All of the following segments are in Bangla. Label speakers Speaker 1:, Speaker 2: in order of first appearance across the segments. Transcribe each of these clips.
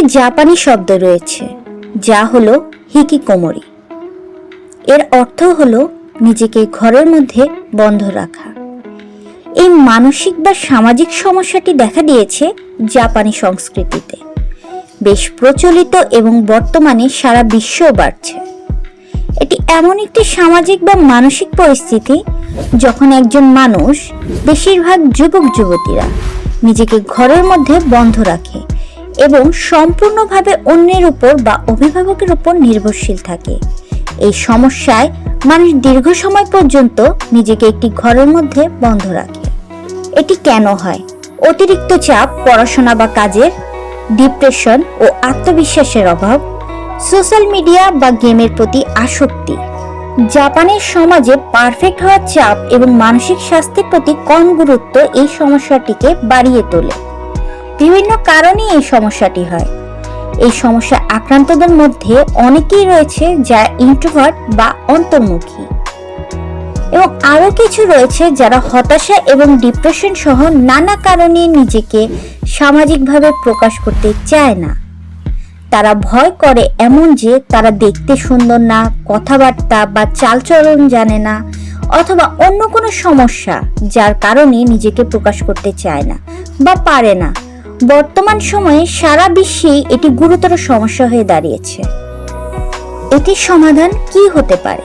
Speaker 1: একটি জাপানি শব্দ রয়েছে, যা হলো হিকিকোমরি। এর অর্থ হলো নিজেকে ঘরের মধ্যে বন্ধ রাখা। এই মানসিক বা সামাজিক সমস্যাটি দেখা দিয়েছে জাপানি সংস্কৃতিতে। বেশ প্রচলিত এবং বর্তমানে সারা বিশ্বেও বাড়ছে। এটি এমন একটি সামাজিক বা মানসিক পরিস্থিতি যখন একজন মানুষ, বেশিরভাগ যুবক যুবতীরা নিজেকে ঘরের মধ্যে বন্ধ রাখে। এবং সম্পূর্ণভাবে অন্যের উপর বা অভিভাবকের উপর নির্ভরশীল থাকে। এই সমস্যায় মানুষ দীর্ঘ সময় পর্যন্ত নিজেকে একটি ঘরের মধ্যে বন্ধ রাখে। এটি কেন হয়? অতিরিক্ত চাপ, পড়াশোনা বা কাজের ডিপ্রেশন ও আত্মবিশ্বাসের অভাব সোশ্যাল মিডিয়া বা গেমের প্রতি আসক্তি, জাপানের সমাজে পারফেক্ট হওয়ার চাপ এবং মানসিক স্বাস্থ্যের প্রতি কম গুরুত্ব এই সমস্যাটিকে বাড়িয়ে তোলে। বিভিন্ন কারণে এই সমস্যাটি হয়। এই সমস্যা আক্রান্তদের মধ্যে অনেকেই রয়েছে যারা ইন্ট্রোভার্ট বা অন্তর্মুখী। এবং আরও কিছু রয়েছে যারা হতাশা এবং ডিপ্রেশন সহ নানা কারণে নিজেকে সামাজিকভাবে প্রকাশ করতে চায় না। তারা ভয় করে এমন যে তারা দেখতে সুন্দর না, কথাবার্তা বা চালচলন জানে না অথবা অন্য কোনো সমস্যা যার কারণে নিজেকে প্রকাশ করতে চায় না বা পারে না। বর্তমান সময়ে সারা বিশ্বেই এটি গুরুতর সমস্যা হয়ে দাঁড়িয়েছে। এটির সমাধান কি হতে পারে?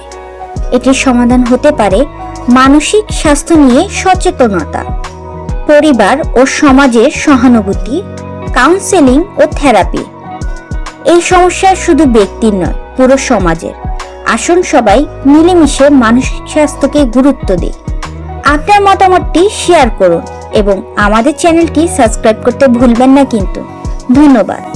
Speaker 1: এটির সমাধান হতে পারে মানসিক স্বাস্থ্য নিয়ে সচেতনতা, পরিবার ও সমাজের সহানুভূতি কাউন্সেলিং ও থেরাপি এই সমস্যা শুধু ব্যক্তির নয়, পুরো সমাজের। আসুন সবাই মিলেমিশে মানসিক স্বাস্থ্যকে গুরুত্ব দিই। আপনার মতামতটি শেয়ার করুন। এবং আমাদের চ্যানেলটি সাবস্ক্রাইব করতে ভুলবেন না কিন্তু। ধন্যবাদ।